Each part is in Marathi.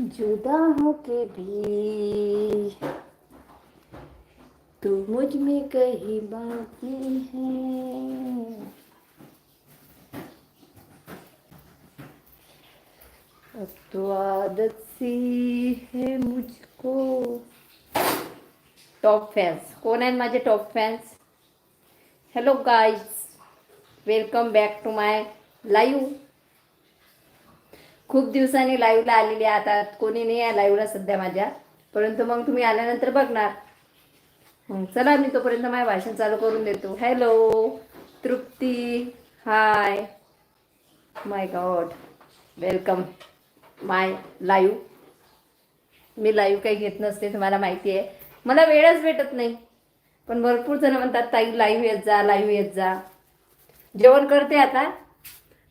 जुदा हो के भी तू मुझमें कहीं बाकी है। अब तो आदत सी है मुझको। टॉप फैंस कौन है माझे top fans hello guys welcome back to my live खूप दिवसांनी लाईव्हला आलेली आहे. आता कोणी नाही आहे लाईव्हला सध्या माझ्या. परंतु मग तुम्ही आल्यानंतर बघणार. चला मी तोपर्यंत माझे भाषण चालू करून देतो. Hello Trupti hi my God welcome my live me live काही घेत नसते तुम्हाला माहिती आहे. मला वेळच भेटत नाही. पण भरपूर जण म्हणतात ताई लाईव्ह येत जा लाईव्ह येत जा. जेवण करते आता.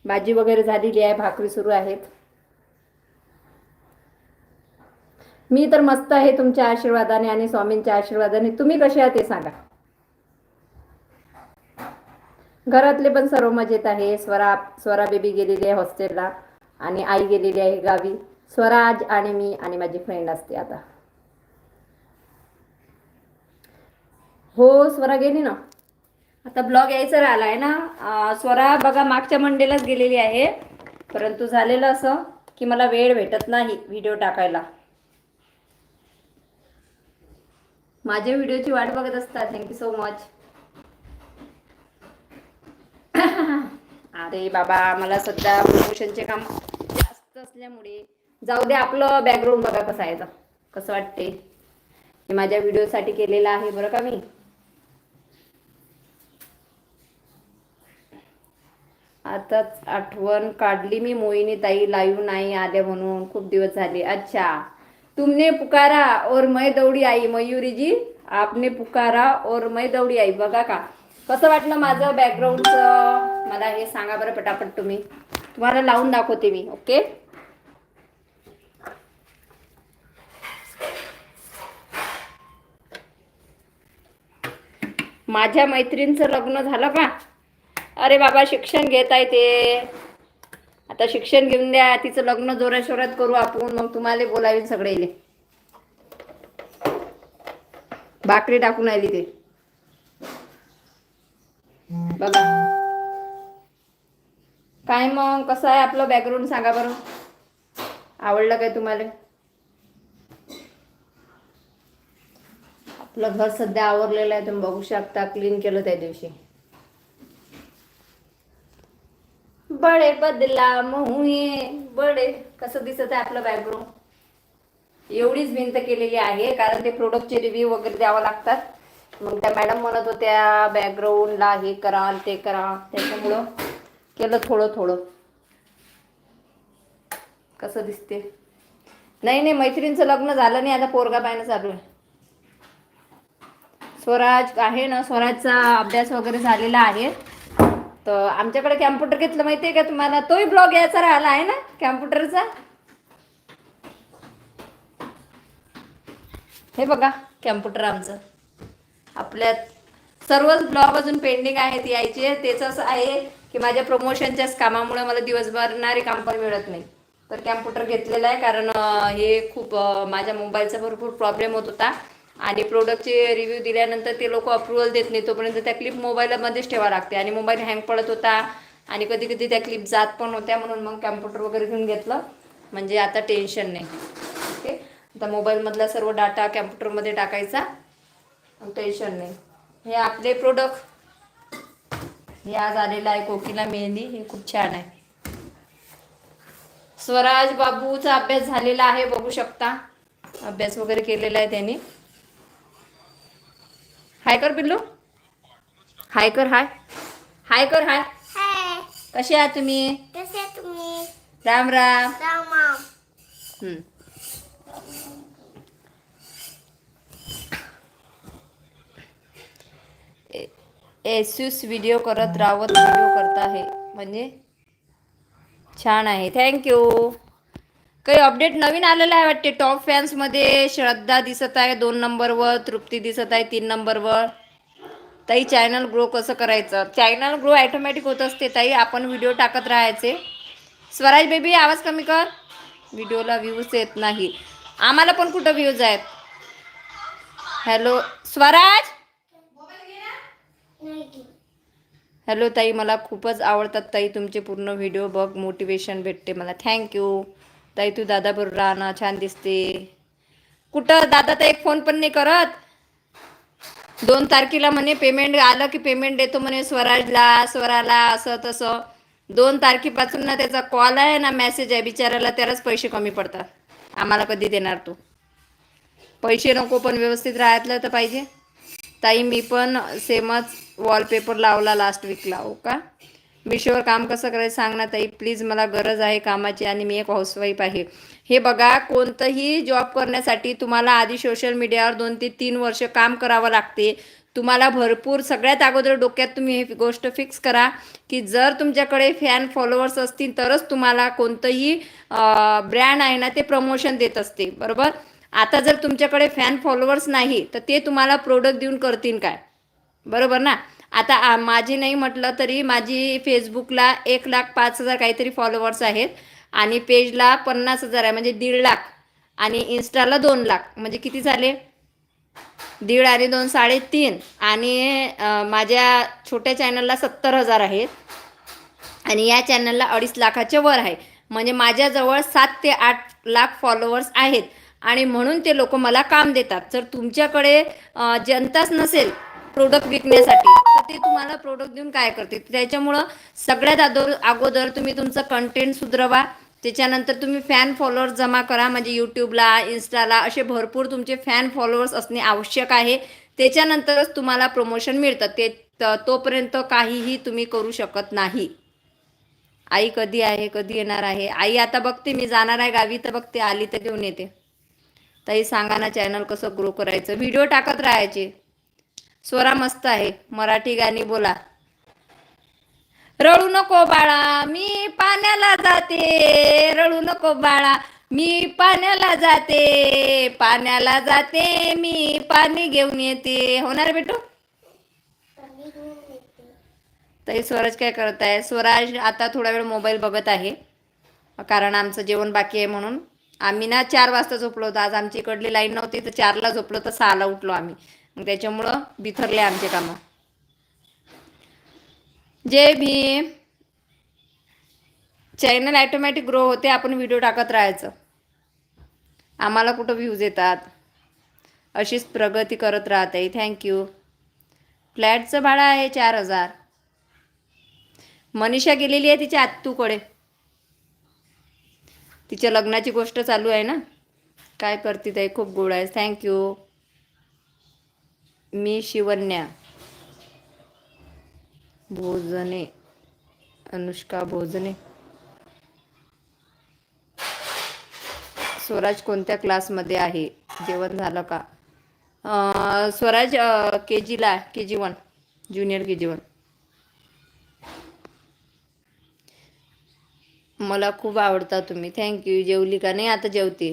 भाजी वगैरे झालेली आहे भाकरी सुरू आहेत. मी तर मस्त आहे तुमच्या आशीर्वादाने आणि स्वामींच्या आशीर्वादाने. तुम्ही कसे आहात ते सांगा. घरातले पण सर्व मजेत आहे. स्वरा स्वरा बेबी गेलेली आहे हॉस्टेलला आणि आई गेलेली आहे गावी. स्वराज आणि मी आणि माझी फ्रेंड असते आता. हो स्वरा गेली ना? आता ब्लॉग यायचा राहिला आहे ना स्वरा बघा मागच्या मंडेलाच गेलेली आहे. परंतु झालेलं असं की मला वेळ भेटत नाही व्हिडिओ टाकायला. माझ्या व्हिडिओची वाट बघत असतात. थँक्यू सो मच अरे बाबा मला सध्या प्रमोशनचे काम जास्त असल्यामुळे जाऊ दे आपलं बॅकग्राऊंड बघा कसं आहे. कसं वाटते हे माझ्या व्हिडिओसाठी केलेलं आहे बरं का मी? आताच आठवण काढली मी मोहिनी ताई लाईव्ह नाही आले म्हणून खूप दिवस झाले. अच्छा. तुमने पुकारा और मैं दौडी आई मयुरी जी आपने पुकारा और मैं दौडी आई बघा का. कसं वाटलं माझं बॅकग्राऊंडचं मला हे सांगा बरं पटापट तुम्ही. तुम्हाला लावून दाखवते मी ओके? माझ्या मैत्रिणीचं लग्न झालं का? अरे बाबा शिक्षण घेत आहे ते. आता शिक्षण घेऊन द्या तिचं लग्न जोराशोरात करू आपण मग तुम्हाला बोलावीन सगळे इले. भाकरी टाकून आली ते. बघा. काय मग कसं आहे आपलं बॅकग्राऊंड सांगा बरं. आवडलं काय तुम्हाला? आपलं घर सध्या आवरलेलं आहे तुम्ही बघू शकता क्लीन केलं त्या दिवशी. बडे बदला हुए बडे कसं दिसत आहे आपलं बॅकग्राऊंड एवढीच भिंत केलेली आहे कारण ते प्रोडक्टचे रिव्ह्यू वगैरे द्यावं लागतात. मग त्या मॅडम म्हणत होत्या बॅकग्राऊंडला हे करा ते करा. त्याच्यामुळं केलं थोडं थोडं. कसं दिसते? नाही नाही मैत्रिणीचं लग्न झालं नाही आता पोरगा बायनं चालू आहे. स्वराज आहे ना स्वराजचा अभ्यास वगैरे झालेला आहे. तर आमच्याकडे कॅम्प्युटर घेतलं माहिती आहे का तुम्हाला? तोही ब्लॉग यायचा राहिला आहे ना? कॅम्प्युटरचा हे बघा कॅम्प्युटर आमचं. आपल्यात सर्वच ब्लॉग अजून पेंडिंग आहेत यायचे तेच असं आहे की माझ्या प्रमोशनच्याच कामामुळे मला दिवसभरणारे काम पण मिळत नाही. तर कॅम्प्युटर घेतलेला आहे कारण हे खूप माझ्या मोबाईलचा भरपूर प्रॉब्लेम होत होता. आणि प्रोडक्टचे रिव्ह्यू दिल्यानंतर ते लोक अप्रुव्हल देत नाही तोपर्यंत त्या क्लिप मोबाईलमध्येच ठेवा लागते. आणि मोबाईल हँग पडत होता आणि कधी कधी त्या क्लिप जात पण होत्या म्हणून मग कॅम्प्युटर वगैरे घेऊन घेतलं. म्हणजे आता टेन्शन नाही. ओके आता मोबाईलमधला सर्व डाटा कॅम्प्युटरमध्ये टाकायचा. टेन्शन नाही. हे आपले प्रोडक्ट हे आज आलेलं आहे कोकिला मेहंदी. हे खूप छान आहे. स्वराज बाबूचा अभ्यास झालेला आहे बघू शकता. अभ्यास वगैरे केलेला आहे त्यांनी. हाय कर पिल्लू. हाय कर हाय. हाय कर हाय. हाय. कसे आहात तुम्ही? कसे तुम्ही? राम राम. रामा. ए- एसूस व्हिडिओ करत रावत व्हिडिओ करत आहे. म्हणजे छान आहे. थँक्यू काही अपडेट नवीन आलेला आहे वाटते? टॉप फॅन्समध्ये श्रद्धा दिसत आहे दोन नंबरवर. तृप्ती दिसत आहे तीन नंबरवर. ताई चॅनल ग्रो कसं करायचं? चॅनल ग्रो ॲटोमॅटिक होत असते ताई. आपण व्हिडिओ टाकत राहायचे. स्वराज बेबी आवाज कमी कर. व्हिडिओला व्ह्यूज येत नाही. आम्हाला पण कुठं व्ह्यूज आहेत? हॅलो स्वराज? हॅलो ताई. मला खूपच आवडतात ताई. तुमचे पूर्ण व्हिडिओ बघ मोटिवेशन भेटते मला. थँक्यू ताई तू दादा बरोबर राहणं छान दिसते. कुठं? दादा तर एक फोन पण नाही करत. दोन तारखेला म्हणे पेमेंट आलं की पेमेंट देतो म्हणे स्वराजला स्वराला असं तसं. दोन तारखेपासून ना त्याचा कॉल आहे ना मेसेज आहे बिचाराला त्यालाच पैसे कमी पडतात. आम्हाला कधी देणार तू? पैसे नको पण व्यवस्थित राहतलं तर पाहिजे. ताई मी पण सेमच वॉलपेपर लावला लास्ट वीकला हो का? मिशोवर काम कसं करायचं सांग ना ताई. प्लीज मला गरज आहे कामाची आणि मी एक हाऊसवाईफ आहे. हे बघा कोणतंही जॉब करण्यासाठी तुम्हाला आधी सोशल मीडियावर दोन ते तीन वर्ष काम करावं लागते. तुम्हाला भरपूर सगळ्यात अगोदर डोक्यात तुम्ही हे गोष्ट फिक्स करा की जर तुमच्याकडे फॅन फॉलोअर्स असतील तरच तुम्हाला कोणतंही ब्रँड आहे ना ते प्रमोशन देत असते. बरोबर? आता जर तुमच्याकडे फॅन फॉलोअर्स नाही तर ते तुम्हाला प्रोडक्ट देऊन करतील काय? बरोबर ना? आता आ- माझी नाही म्हटलं तरी माझी फेसबुकला एक लाख पाच हजार काहीतरी फॉलोअर्स आहेत आणि पेजला पन्नास हजार आहे म्हणजे दीड लाख. आणि इन्स्टाला दोन लाख. म्हणजे किती झाले? दीड आणि दोन साडेतीन. आणि माझ्या छोट्या चॅनलला सत्तर हजार आहेत. आणि या चॅनलला अडीच लाखाच्या वर आहे. म्हणजे माझ्याजवळ सात ते आठ लाख फॉलोअर्स आहेत. आणि म्हणून ते लोक मला काम देतात. जर तुमच्याकडे जनताच नसेल प्रोडक्ट विकण्यासाठी ते तुम्हाला प्रोडक्ट देऊन काय करते त्याच्यामुळं सगळ्यात अगोदर अगोदर तुम्ही तुमचं कंटेंट सुधरवा. त्याच्यानंतर तुम्ही फॅन फॉलोअर्स जमा करा. म्हणजे यूट्यूबला इन्स्टाला असे भरपूर तुमचे फॅन फॉलोअर्स असणे आवश्यक आहे. त्याच्यानंतरच तुम्हाला प्रमोशन मिळतं ते तोपर्यंत काहीही तुम्ही करू शकत नाही. आई कधी आहे कधी येणार आहे? आई आता बघते मी जाणार आहे गावी तर बघते आली तर घेऊन येते. ताई सांगा ना चॅनल कसं ग्रो करायचं? व्हिडिओ टाकत राहायचे. स्वरा मस्त आहे. मराठी गाणी बोला. रळू नको बाळा मी पाण्याला जाते. रळू नको बाळा मी पाण्याला जाते. पाण्याला जाते मी पाणी घेऊन येते. होणार बेटू? तरी स्वराज काय करत आहे? स्वराज आता थोडा वेळ मोबाईल बघत आहे. कारण आमचं जेवण बाकी आहे म्हणून. आम्ही ना चार वाजता झोपलो होतो. आज आमची इकडली लाईन नव्हती तर चारला झोपलो तर सहाला उठलो आम्ही. मग त्याच्यामुळं बिथरले आमचे कामं. जे भीम चॅनल ॲटोमॅटिक ग्रो होते आपण व्हिडिओ टाकत राहायचं. आम्हाला कुठं व्ह्यूज येतात? अशीच प्रगती करत राहते. थँक्यू फ्लॅटचं भाडं आहे चार हजार. मनीषा गेलेली आहे तिच्या आत्तूकडे. तिच्या लग्नाची गोष्ट चालू आहे ना? काय करते ताई? खूप गोड आहे थँक्यू मी शिवन्या. भोजने. अनुष्का भोजने. स्वराज कोणत्या क्लासमध्ये आहे? जेवण झालं का? स्वराज के जीला K G one junior K G one. मला खूप आवडता तुम्ही. थँक्यू जेवली का? नाही आता जेवते.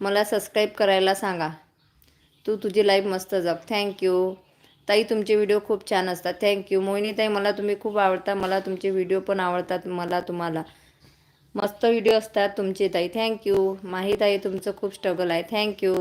मला सबस्क्राईब करायला सांगा. तू तुझी लाईफ मस्त जग. थँक्यू ताई तुमचे व्हिडिओ खूप छान असतात. थँक्यू मोहिनी ताई मला तुम्ही खूप आवडता. मला तुमचे व्हिडिओ पण आवडतात. मला तुम्हाला. मस्त व्हिडिओ असतात तुमचे ताई. थँक्यू माहीत आहे तुमचं खूप स्ट्रगल आहे. थँक्यू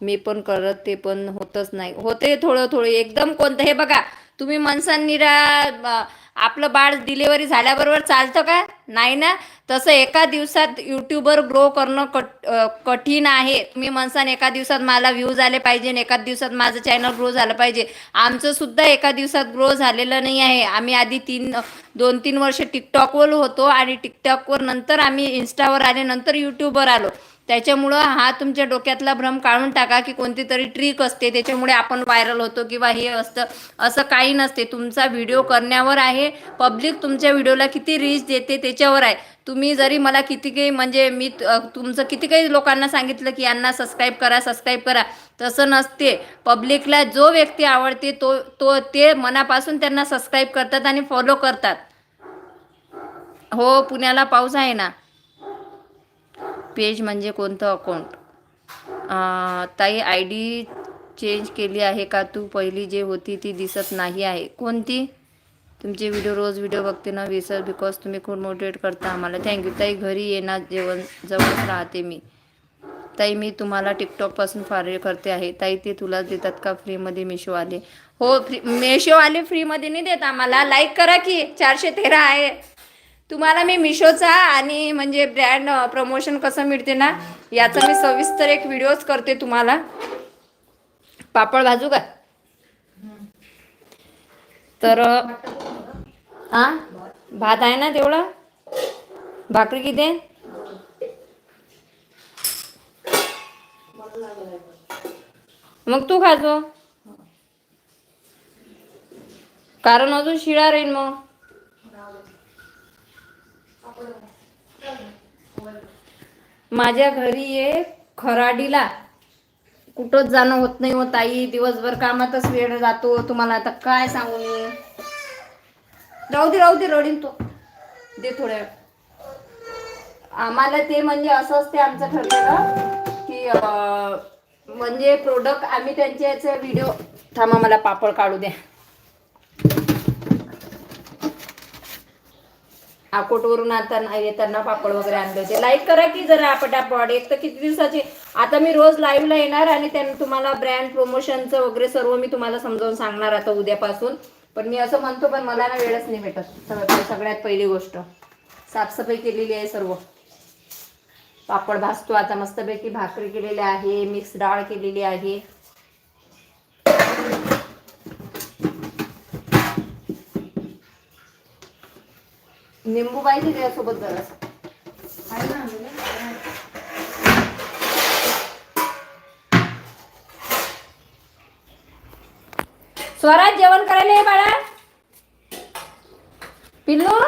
मी पण करत ते पण होतच नाही. होते थोडं थोडं. एकदम कोणतं हे बघा तुम्ही मनसांनी राहा आपलं बाळ डिलेवरी झाल्याबरोबर चालतं का? नाही ना? तसं एका दिवसात यूट्यूबर ग्रो करणं कट कठीण आहे. तुम्ही म्हणसान एका दिवसात मला व्ह्यूज आले पाहिजे एका दिवसात माझं चॅनल ग्रो झालं पाहिजे. आमचं सुद्धा एका दिवसात ग्रो झालेलं नाही आहे. आम्ही आधी तीन दोन तीन वर्ष टिकटॉकवर होतो आणि टिकटॉकवर नंतर आम्ही इन्स्टावर आले नंतर यूट्यूबवर आलो. त्याच्यामुळं हा तुमच्या डोक्यातला भ्रम काढून टाका की कोणती तरी ट्रिक असते त्याच्यामुळे आपण व्हायरल होतो किंवा हे असतं असं काही नसते. तुमचा व्हिडिओ करण्यावर आहे. पब्लिक तुमच्या व्हिडिओला किती रीच देते त्याच्यावर आहे. तुम्ही जरी मला किती काही म्हणजे मी तुमचं किती काही लोकांना सांगितलं की यांना सबस्क्राईब करा सबस्क्राईब करा. तसं नसते. पब्लिकला जो व्यक्ती आवडते तो तो ते मनापासून त्यांना सबस्क्राईब करतात आणि फॉलो करतात. हो पुण्याला पाऊस आहे ना. पेज म्हणजे कोणतं अकाउंट ताई आय डी चेंज केली आहे का? तू पहिली जे होती ती दिसत नाही आहे. कोणती? तुमचे व्हिडिओ रोज व्हिडिओ बघते ना विसर बिकॉज तुम्ही खूप मोटिवेट करता आम्हाला. थँक्यू ताई घरी येणार जेवण जवळच राहते मी. ताई मी तुम्हाला टिकटॉकपासून फॉलो करते आहे. ताई ते तुला देतात का? फ्रीमध्ये मिशोवाले हो फ्री मेशोवाले फ्रीमध्ये नाही देत आम्हाला. लाईक करा की चारशे तेरा आहे. तुम्हाला मी मिशोचा आणि म्हणजे ब्रँड प्रमोशन कसं मिळते ना याचा मी सविस्तर एक व्हिडिओज करते तुम्हाला. पापड भाजू का? तर हा भात आहे ना तेवढा? भाकरी किती मग तू खाजो. कारण अजून शिळा राहील मग. माझ्या घरी ये खराडीला. कुठंच जाणं होत नाही हो ताई. दिवसभर कामातच वेळ जातो. तुम्हाला आता काय सांगू मी? राहू दे राहू दे रडीन तो. दे थोड्या वेळ. आम्हाला ते म्हणजे असं असते आमचं ठरलेलं की म्हणजे प्रोडक्ट आम्ही त्यांचे व्हिडिओ थांबा मला पापड काढू द्या. अकोटवरून आता येताना पापड वगैरे आणले होते. लाईक करा की जरा पटापट. एक तर किती दिवसाची आता मी रोज लाईव्हला येणार आणि त्यानं तुम्हाला ब्रँड प्रमोशनचं वगैरे सर्व मी तुम्हाला समजावून सांगणार आता उद्यापासून. पण मी असं म्हणतो पण मला ना वेळच नाही भेटत. सगळ्यात सगळ्यात पहिली गोष्ट. साफसफाई केलेली आहे सर्व. पापड भाजतो. आता मस्तपैकी भाकरी केलेली आहे मिक्स डाळ केलेली आहे. निंबू पाहिजे त्यासोबत जरा स्वराज जेवण करायला ये बाळा. पिल्लू?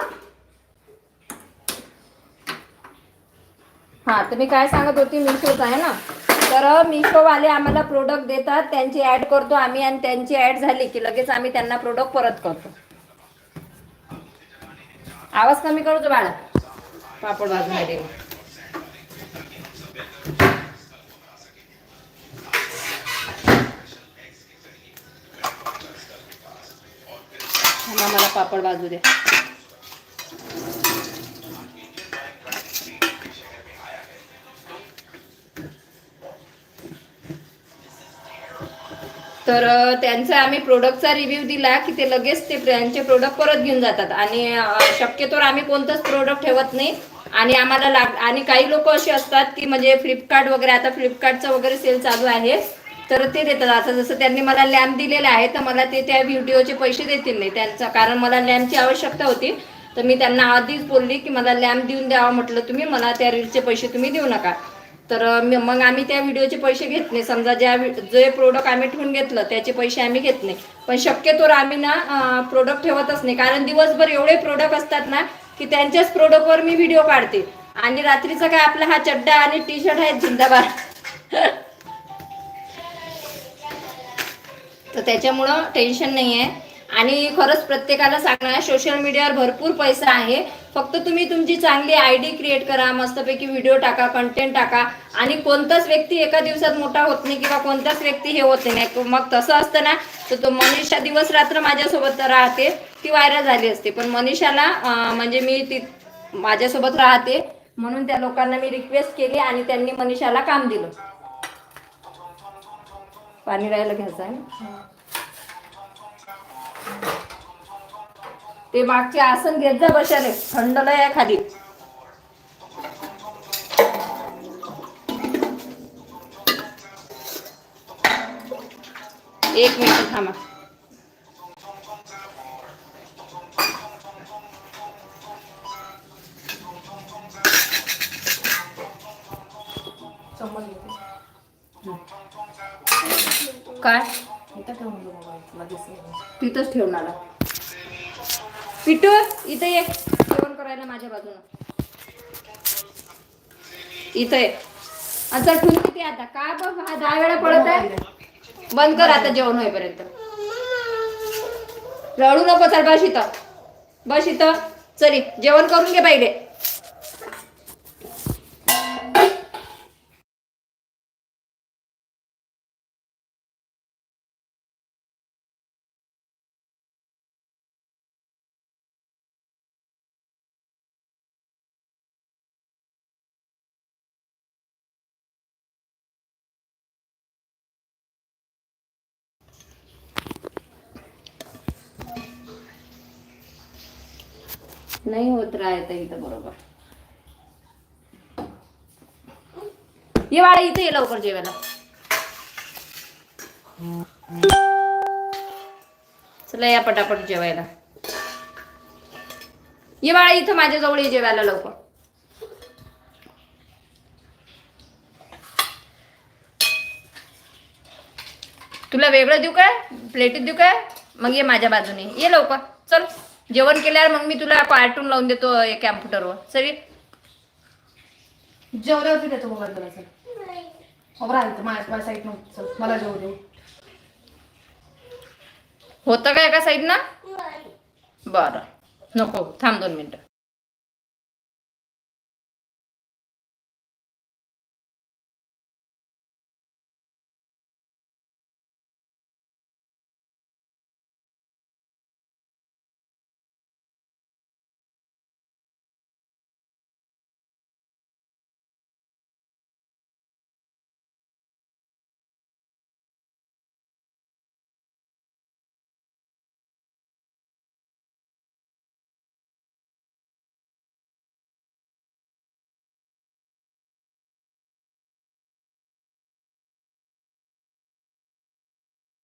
हा तर मी काय सांगत होती? मिशोच आहे ना. तर मिशोवाले आम्हाला प्रोडक्ट देतात त्यांची ऍड करतो आम्ही आणि त्यांची ऍड झाली की लगेच आम्ही त्यांना प्रोडक्ट परत करतो. आवाज कमी करू तो बाळा. पापड भाजून मला पापड भाजू दे. तर त्यांचा आम्ही प्रोडक्टचा रिव्ह्यू दिला की ते लगेच ते त्यांचे प्रोडक्ट परत घेऊन जातात. आणि शक्यतोवर आम्ही कोणतंच प्रोडक्ट ठेवत नाही. आणि आम्हाला लाग आणि काही लोक असे असतात की म्हणजे फ्लिपकार्ट वगैरे आता फ्लिपकार्टचं वगैरे सेल चालू आहे. तर ते देतात. आता जसं त्यांनी मला लॅम्प दिलेला आहे तर मला ते त्या व्हिडिओचे पैसे देतील नाही. त्यांचा कारण मला लॅम्पची आवश्यकता होती. तर मी त्यांना आधीच बोलली की मला लॅम्प देऊन द्यावा म्हटलं तुम्ही. मला त्या रीलचे पैसे तुम्ही देऊ नका. तर मग आम्ही त्या व्हिडिओचे पैसे घेत नाही. समजा ज्या जे प्रोडक्ट आम्ही ठेवून घेतलं त्याचे पैसे आम्ही घेत नाही. पण शक्यतोवर आम्ही ना प्रोडक्ट ठेवतच नाही. कारण दिवसभर एवढे प्रोडक्ट असतात ना की त्यांच्याच प्रोडक्टवर मी व्हिडिओ काढते. आणि रात्रीचा काय आपला हा चड्डा आणि टी शर्ट आहे जिंदाबाद. तर त्याच्यामुळं टेन्शन नाही आहे आणि खरंच प्रत्येकाला सांगणार सोशल मीडियावर भरपूर पैसा आहे. फक्त तुम्ही तुमची चांगली आय डी क्रिएट करा मस्तपैकी व्हिडिओ टाका कंटेंट टाका. आणि कोणताच व्यक्ती एका दिवसात मोठा होत नाही किंवा कोणताच व्यक्ती हे होत नाही. मग तसं असतं ना तर तो मनीषा दिवस रात्र माझ्यासोबत राहते ती व्हायरल झाली असते. पण मनीषाला म्हणजे मी ती माझ्यासोबत राहते म्हणून त्या लोकांना मी रिक्वेस्ट केली आणि त्यांनी मनीषाला काम दिलं. पाणी राहायला घ्यायचं आहे ते मागचे आसन घेत जा बशाले थंड लय आहे खाली. एक मिनिट थांबा. इथं ये. आता ठेवून किती आता. काय बघ हा दहा वेळा पडत आहे. बंद कर आता जेवण होईपर्यंत. रडू नको चल बस इथं. बस इथं. चली जेवण करून घे पाहिजे नाही होत राहत इथं बरोबर. ये बाळा इथे ये लवकर जेवायला. चला या पटापट जेवायला. ये बाळा इथं माझ्याजवळ ये जेवायला लवकर. तुला वेगळं देऊ काय? प्लेटीत देऊ काय? मग ये माझ्या बाजूने. ये लवकर. चल. जेवण केल्यावर मग मी तुला कार्टून लावून देतो कॅम्प्युटरवर. सर? ये. जेवल्यावरती देतो मोबाईल तुला चल. हो राहिलं माझ्या माझ्या साईड नव्हतं चल. मला जेवू दे. होतं का एका साईड ना? बरं. नको थांब दोन मिनिटं.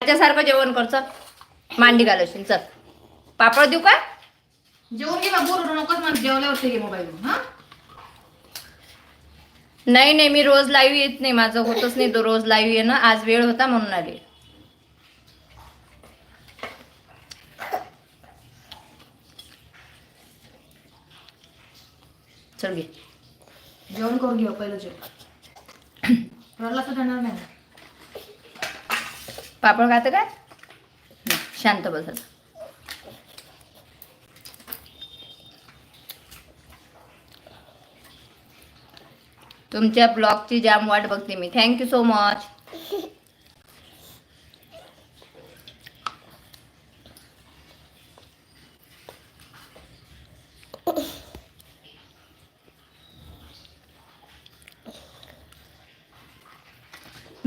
त्याच्यासारखं जेवण कर चल. मांडी घालशील चल. पापड देऊ का? जेवून घे मग बोलू नकोस मग जेवल्यावरती घे मोबाईल हा? नाही नाही मी रोज लाईव्ह येत नाही. माझं होतच नाही तो रोज लाईव्ह येणं. आज वेळ होता म्हणून आले. चल घे. जेवण करून घेऊ पहिलं जेव. रडला तर देणार नाही. पापड खातं काय? शांत बसत तुमच्या ब्लॉगची जाम वाट बघते मी. Thank you so much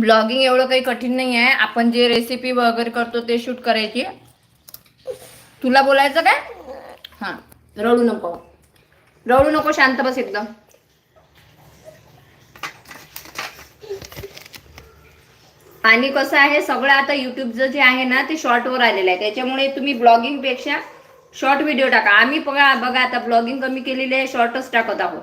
blogging एवढं काही कठीण नाही आहे आपण जे रेसिपी वगैरे करतो ते शूट करायची. तुला बोलायचं काय? हां रडू नको. रडू नको शांत बस एकदम. आणि कसं आहे सगळं आता युट्यूबचं जे आहे ना ते शॉर्टवर आलेलं आहे. त्याच्यामुळे तुम्ही ब्लॉगिंगपेक्षा शॉर्ट व्हिडिओ टाका. आम्ही बघा बघा आता ब्लॉगिंग कमी केलेली आहे शॉर्टच टाकत आहोत.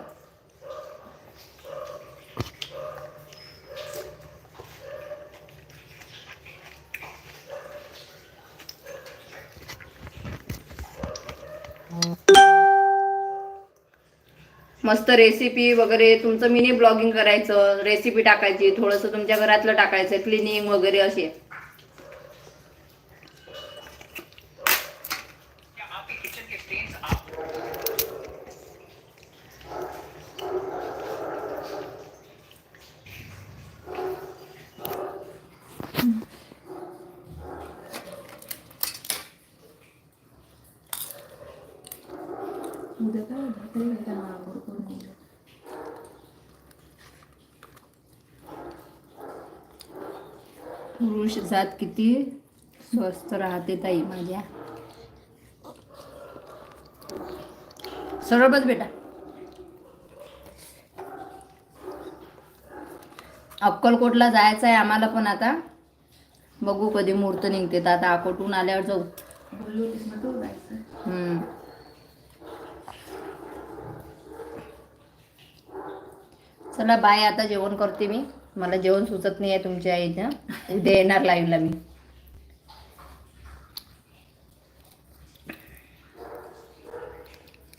मस्त रेसिपी वगैरे तुमचं मिनी ब्लॉगिंग करायचं रेसिपी टाकायची थोडंसं तुमच्या घरातलं टाकायचं क्लिनिंग वगैरे असे उद्या काय भाकरी नाही करणार, गोड करून घेऊ. दिवसात किती स्वस्त राहते ताई माझ्या? सरळ बस बेटा. अक्कलकोटला जायचं आहे आम्हाला पण आता. बघू कधी मुहूर्त निघते. तर आता अकोटून आल्यावर जाऊ. जायचं हम्म. चला बाय आता जेवण करते मी. मला जेवण सुचत नाही आहे तुमच्या आईचं उद्या येणार लाईव्हला मी.